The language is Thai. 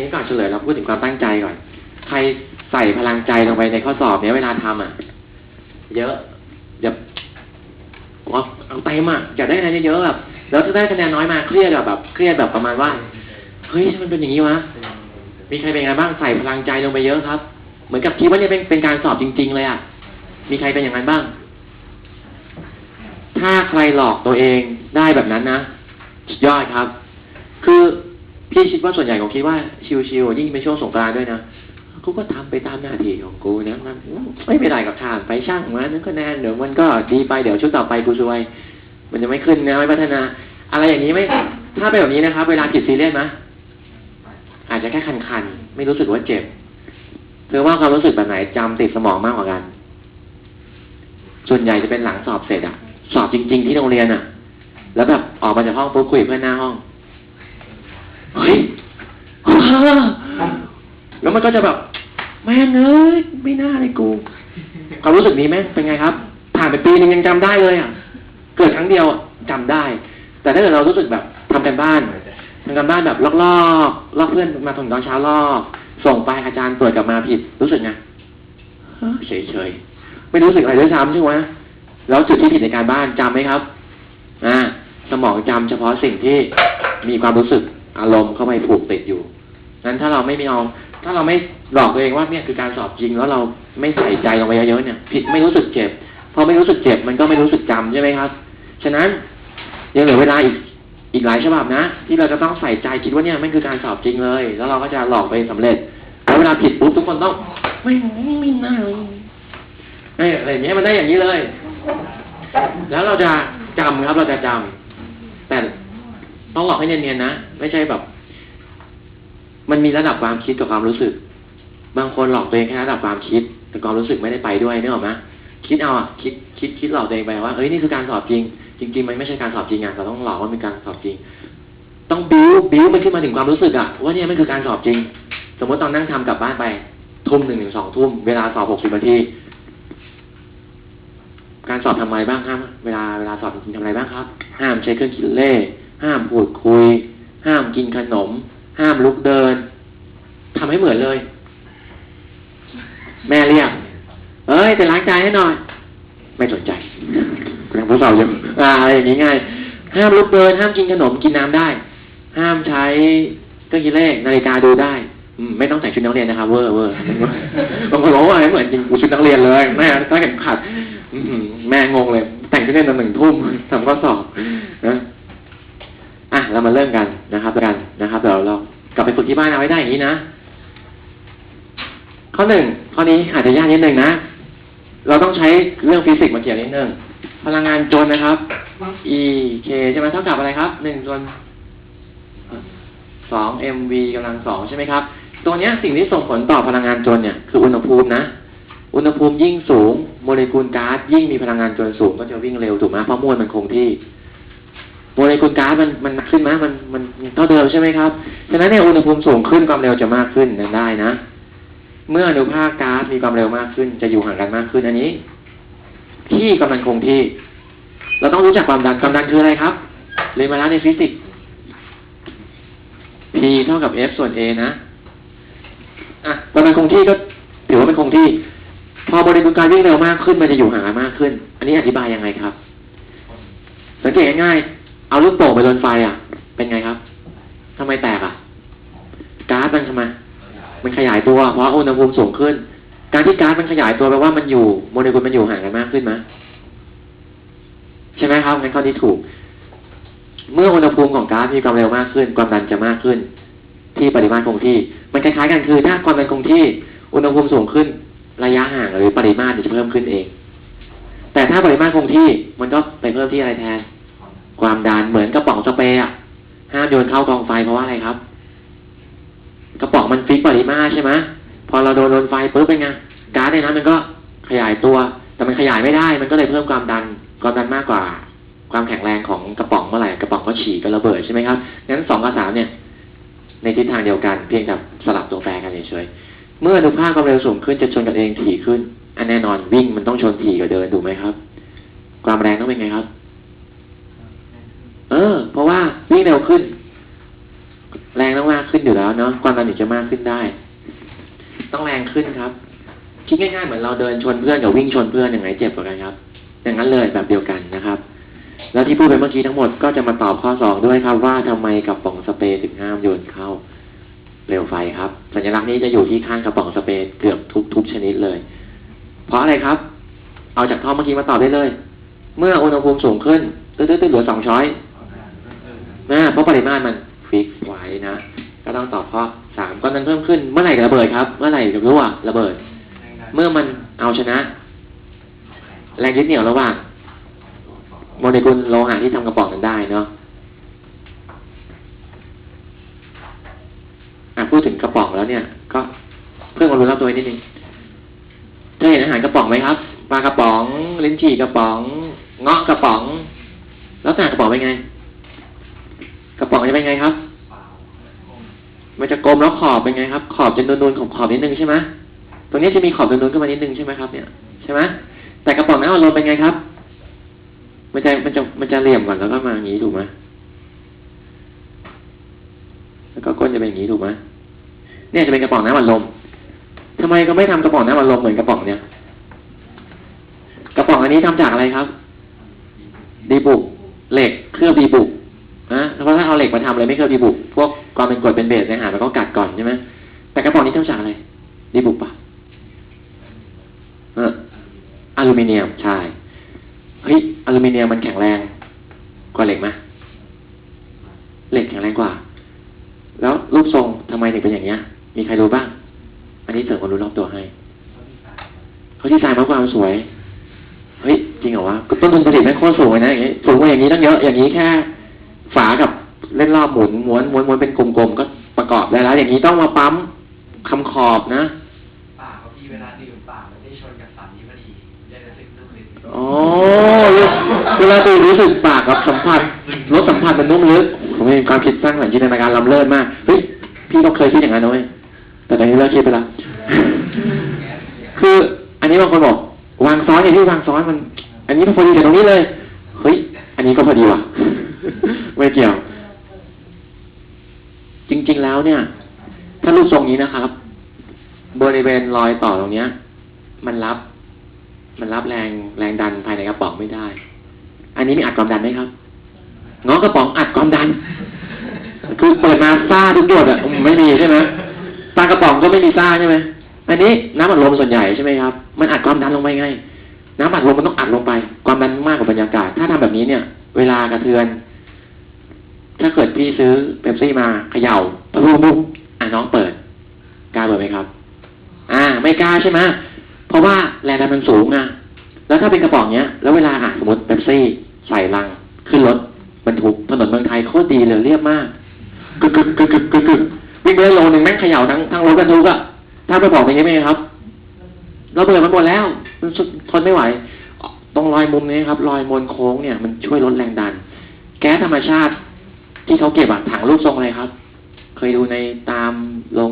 ทีนี้ก่อนเฉลยเราพูดถึงความตั้งใจก่อน ใครใส่พลังใจลงไปในข้อสอบเนี้ยเวลาทำอะ เยอะแบบเอาเอาเต็มอะอยากได้คะแนนเยอะๆแบบแล้วถ้าได้คะแนนน้อยมาเครียดแบบเครียดแบบประมาณว่าเฮ้ยมันเป็นอย่างนี้วะมีใครเป็นไงบ้างใส่พลังใจลงไปเยอะครับ เหมือนกับคิดว่าเนี่ยเป็นเป็นการสอบจริง ๆ เลยอะมีใครเป็นอย่างนั้นบ้าง ถ้าใครหลอกตัวเองได้แบบนั้นนะยอดครับ คือ พี่คิดว่าส่วนใหญ่ผมคิดว่าชิวๆยิ่งเป็นช่วงสงกรานต์ด้วยนะกูก็ทำไปตามหน้าที่ของกูนะมันไม่เป็นไรกับทางไปช่างมันนั่นก็แน่นเดี๋ยวมันก็ดีไปเดี๋ยวชุดต่อไปกูช่วย มันจะไม่ขึ้นนะไม่พัฒนา อะไรอย่างนี้ไม่ ถ้าเป็นแบบนี้นะครับ เวลาจิตซีเรียสไหมอาจจะแค่คันๆไม่รู้สึกว่าเจ็บเธอว่าความรู้สึกแบบไหนจำติดสมองมากกว่ากัน ส่วนใหญ่จะเป็นหลังสอบเสร็จอะสอบจริง ๆ ที่โรงเรียนอะแล้วแบบออกมาจากห้องปุ๊บคุยเพื่อนหน้าห้อง เฮ้ยแล้วมันก็จะแบบ แม่เอ้ยไม่น่าเลยกูความรู้สึกนี้แม่เป็นไงครับ ผ่านไปปีนึงยังจำได้เลยอะ เกิดครั้งเดียวจำได้ แต่ถ้าเกิดเรารู้สึกแบบทำกันบ้านทำกันบ้านแบบลอกๆลอกเพื่อนมาถึงตอนเช้าลอกส่งไปอาจารย์ตรวจกลับมาผิด รู้สึกไงเฉยๆไม่รู้สึกอะไรด้วยซ้ำใช่ไหมแล้วจุดที่ผิดในการบ้านจำไหมครับอ่าสมองจำเฉพาะสิ่งที่มีความรู้สึก อารมณ์เข้าไปผูกติดอยู่นั้นถ้าเราไม่มีอาถ้าเราไม่หลอกตัวเองว่าเนี่ยคือการสอบจริงแล้วเราไม่ใส่ใจลงไปเยอะๆเนี่ย ผิดไม่รู้สึกเจ็บพอไม่รู้สึกเจ็บมันก็ไม่รู้สึกจำใช่ไหมครับ ฉะนั้นยังเหลือเวลาอีกอีกหลายฉบับนะ ที่เราจะต้องใส่ใจคิดว่าเนี่ยมันคือการสอบจริงเลย แล้วเราก็จะหลอกไปสำเร็จแล้วเวลาผิดปุ๊บทุกคนต้องไม่ไม่น่าเลยไอ้อะไรอย่างเงี้ยมันได้อย่างนี้เลย แล้วเราจะจำครับเราจะจำแต่ ต้องหลอกให้เนียนๆนะ ไม่ใช่แบบ มันมีระดับความคิดกับความรู้สึก บางคนหลอกตัวเองแค่ระดับความคิด แต่ความรู้สึกไม่ได้ไปด้วยนึกออกไหมคิดเอาอะคิดคิดคิดหลอกตัวเองไปว่าเอ้ยนี่คือการสอบจริง จริง ๆ มันไม่ใช่การสอบจริงอะเราต้องหลอกว่าเป็นการสอบจริง ต้องบิ้วบิ้วมันขึ้นมาถึงความรู้สึกอะว่าเนี่ยมันคือการสอบจริง สมมติตอนนั่งทำกลับบ้านไป ทุ่มหนึ่งถึงสองทุ่มเวลาสอบหกสิบนาทีการสอบทำอะไรบ้างห้ามเวลาเวลาสอบจริงทำอะไรบ้างครับ ห้ามใช้เครื่องคิดเลข ห้ามพูดคุย ห้ามกินขนม ห้ามลุกเดินทำให้เหมือนเลย แม่เรียก เอ้ยไปล้างจานให้หน่อย ไม่สนใจยังทดสอบอยู่อ่าอะไรอย่างงี้ง่ายห้ามลุกเดิน ห้ามกินขนม กินน้ำได้ ห้ามใช้เครื่องคิดเลขนาฬิกาดูได้อืมไม่ต้องแต่งชุดนักเรียนนะครับเวอร์เวอร์บางคนบอกว่าเหมือนจริงกูชุดนักเรียนเลยแม่ต้องเข็มขัดอืมแม่งงเลย แต่งชุดนักเรียนตอนหนึ่งทุ่มทำข้อสอบนะอะ เรามาเริ่มกันนะครับกันนะครับเดี๋ยวเรากลับไปฝึกที่บ้านเอาไว้ได้อย่างนี้นะ ข้อหนึ่งข้อนี้อาจจะยากนิดนึงนะ เราต้องใช้เรื่องฟิสิกส์มาเกี่ยวนิดนึงพลังงานจนนะครับ E K ใช่ไหมเท่ากับอะไรครับหนึ่งส่วนสอง mv กำลังสองใช่ไหมครับ ตัวนี้สิ่งที่ส่งผลต่อพลังงานจนเนี่ยคืออุณหภูมินะ อุณหภูมิยิ่งสูง โมเลกุลก๊าซยิ่งมีพลังงานจนสูงก็จะวิ่งเร็วถูกไหมเพราะมวลมันคงที่ โมเลกุลก๊าซมันมันขึ้นไหมมันมันเท่าเดิมใช่ไหมครับฉะนั้นเนี่ยอุณหภูมิสูงขึ้นความเร็วจะมากขึ้นนั่นได้นะ เมื่ออนุภาคก๊าซมีความเร็วมากขึ้น จะอยู่ห่างกันมากขึ้นอันนี้ ที่กำลังคงที่ เราต้องรู้จักความดันความดันคืออะไรครับเรียนมาแล้วในฟิสิกส์ P เท่ากับ F ส่วน A นะอะความดันคงที่ก็ถือว่าเป็นคงที่ พอบริบูรณ์การวิ่งเร็วมากขึ้นมันจะอยู่ห่างกันมากขึ้น อันนี้อธิบายยังไงครับ สังเกตง่าย เอาลูกโป่งไปโดนไฟอะ เป็นไงครับทำไมแตกอะ ก๊าซมันทำไมมันขยายตัว เพราะอุณหภูมิสูงขึ้น การที่ก๊าซมันขยายตัวแปลว่ามันอยู่โมเลกุลมันอยู่ห่างกันมากขึ้นไหมใช่ไหมครับงั้นข้อนี้ถูก เมื่ออุณหภูมิของก๊าซมีความเร็วมากขึ้น ความดันจะมากขึ้น ที่ปริมาตรคงที่ มันคล้ายๆกันคือถ้าความดันคงที่ อุณหภูมิสูงขึ้น ระยะห่างหรือปริมาตรจะเพิ่มขึ้นเอง แต่ถ้าปริมาตรคงที่มันก็ไปเพิ่มที่อะไรแทน ความดันเหมือนกระป๋องสเปรย์อะห้ามโยนเข้ากองไฟเพราะว่าอะไรครับ กระป๋องมันฟิกปริมาตรใช่ไหมพอเราโดนโดนไฟปุ๊บเป็นไงก๊าซในนั้นมันก็ขยายตัว แต่มันขยายไม่ได้ มันก็เลยเพิ่มความดันความดันมากกว่า ความแข็งแรงของกระป๋องเมื่อไหร่กระป๋องก็ฉีกก็ระเบิดใช่ไหมครับงั้นสองกับสามเนี่ย ในทิศทางเดียวกันเพียงแต่สลับตัวแปรกันเฉยๆเมื่ออนุภาคความเร็วสูงขึ้นจะชนกันเองถี่ขึ้น อันแน่นอนวิ่งมันต้องชนถี่กว่าเดินถูกไหมครับ ความแรงต้องเป็นไงครับ เออ เพราะว่าวิ่งเร็วขึ้น แรงต้องมากขึ้นอยู่แล้วเนาะความดันถึงจะมากขึ้นได้ ต้องแรงขึ้นครับ คิดง่ายๆเหมือนเราเดินชนเพื่อนกับวิ่งชนเพื่อนอย่างไหนเจ็บกว่ากันครับ อย่างนั้นเลยแบบเดียวกันนะครับ แล้วที่พูดไปเมื่อกี้ทั้งหมดก็จะมาตอบข้อสองด้วยครับ ว่าทำไมกระป๋องสเปรย์ถึงห้ามโยนเข้าเปลวไฟครับ สัญลักษณ์นี้จะอยู่ที่ข้างกระป๋องสเปรย์เกือบทุกทุกชนิดเลย เพราะอะไรครับ เอาจากท่อเมื่อกี้มาตอบได้เลย เมื่ออุณหภูมิสูงขึ้นตื้อๆๆเหลือสองช้อย นะเพราะปริมาตรมันฟิกไว้นะ ก็ต้องตอบข้อสามก้อนนั้นเพิ่มขึ้นเมื่อไหร่ระเบิดครับ เมื่อไหร่จะรั่วระเบิด เมื่อมันเอาชนะ แรงยึดเหนี่ยวระหว่างโมเลกุลโลหะที่ทำกระป๋องนั้นได้เนาะอะพูดถึงกระป๋องแล้วเนี่ย ก็เพิ่มความรู้รอบตัวนิดนึงเคยเห็นอาหารกระป๋องไหมครับปลากระป๋อง ลิ้นจี่กระป๋อง เงาะกระป๋อง แล้วแต่กระป๋องเป็นไง กระป๋องจะเป็นไงครับ มันจะกลมแล้วขอบเป็นไงครับ ขอบจะนูนๆขอบขอบนิดนึงใช่ไหมตรงนี้จะมีขอบนูนๆขึ้นมานิดนึงใช่ไหมครับ เนี่ยใช่ไหมแต่กระป๋องน้ำอัดลมเป็นไงครับ มันจะมันจะมันจะเหลี่ยมก่อนแล้วก็มาอย่างนี้ถูกไหมแล้วก็ก้นจะเป็นอย่างนี้ถูกไหมเนี่ยจะเป็นกระป๋องน้ำอัดลมทำไมก็ไม่ทำกระป๋องน้ำอัดลมเหมือนกระป๋องเนี่ย กระป๋องอันนี้ทำจากอะไรครับ ดีบุกเหล็กเคลือบดีบุก นะเพราะถ้าเอาเหล็กมาทำอะไรไม่เคลือบดีบุกพวกความเป็นกรดเป็นเบสในอาหารมันก็กัดก่อนใช่ไหมแต่กระป๋องนี้ทำจากอะไรดีบุกปะออลูมิเนียมใช่เฮ้ยอลูมิเนียมมันแข็งแรงกว่าเหล็กไหมเหล็กแข็งแรงกว่า แล้วรูปทรงทำไมถึงเป็นอย่างเงี้ย มีใครรู้บ้าง อันนี้เสริมความรู้รอบตัวให้เขาที่สายมาความสวย เฮ้ยจริงเหรอวะต้นทุนผลิตไม่งโคตรสูงเลยนะอย่างงี้สูงกว่าอย่างนี้ตั้งเยอะอย่างนี้แค่ ฝากับเล่นรอบหมุนม้วนม้วนม้วนเป็นกลมๆก็ประกอบได้แล้ว อย่างนี้ต้องมาปั๊มคำขอบนะปากเขาพี่เวลาดื่มปากมันได้ชนกับสันนี้พอดีได้รู้สึกนุ่มลิ้นอ๋อเวลาดูรู้สึกปากกับสัมผัสรสสัมผัสมันนุ่มลึกผมมีความคิดสร้างสรรค์จินตนาการล้ำเลิศมากเฮ้ยพี่ก็เคยคิดอย่างนั้นนะเว้ยแต่ตอนนี้เลิกคิดไปแล้วคืออันนี้บางคนบอกวางซ้อนอย่างที่วางซ้อนมัน อันนี้มันพอดีกับตรงนี้เลยเฮ้ยอันนี้ก็พอดีว่ะ ไม่เกี่ยว จริง ๆ แล้วเนี่ย ถ้ารูปทรงนี้นะครับ บริเวณรอยต่อตรงเนี้ย มันรับ มันรับแรงแรงดันภายในกระป๋องไม่ได้ อันนี้มีอัดความดันไหมครับง้อกระป๋องอัดความดัน คือเปิดมาซ่าทุกหยดอะไม่มีใช่ไหมปลากระป๋องก็ไม่มีซ่าใช่ไหมอันนี้น้ำอัดลมส่วนใหญ่ใช่ไหมครับ มันอัดความดันลงไปไงน้ำอัดลมมันต้องอัดลงไป ความดันมากกว่าบรรยากาศ ถ้าทำแบบนี้เนี่ย เวลากระเทือน ถ้าเกิดพี่ซื้อเป๊ปซี่มาเขย่าปะลุบุ้มอะน้องเปิด กล้าเปิดไหมครับ อ่า ไม่กล้าใช่ไหมเพราะว่าแรงดันมันสูงอะ แล้วถ้าเป็นกระป๋องเนี้ย แล้วเวลาอะสมมติเป๊ปซี่ใส่ลัง ขึ้นรถบรรทุกถนนเมืองไทยโคตรดีเลยเรียบมากกึกกึกกึกกึกกึกกึกวิ่งไปได้โลหนึ่งแม่งเขย่าทั้งทั้งรถบรรทุกอะถ้าไปบอกอย่างนี้ไหมครับ เราเบิดมันหมดแล้ว มันทนไม่ไหวตรงรอยมุมนี้ครับ รอยมนโค้งเนี่ยมันช่วยลดแรงดัน แก๊สธรรมชาติ ที่เขาเก็บอะถังรูปทรงอะไรครับ เคยดูในตามโรง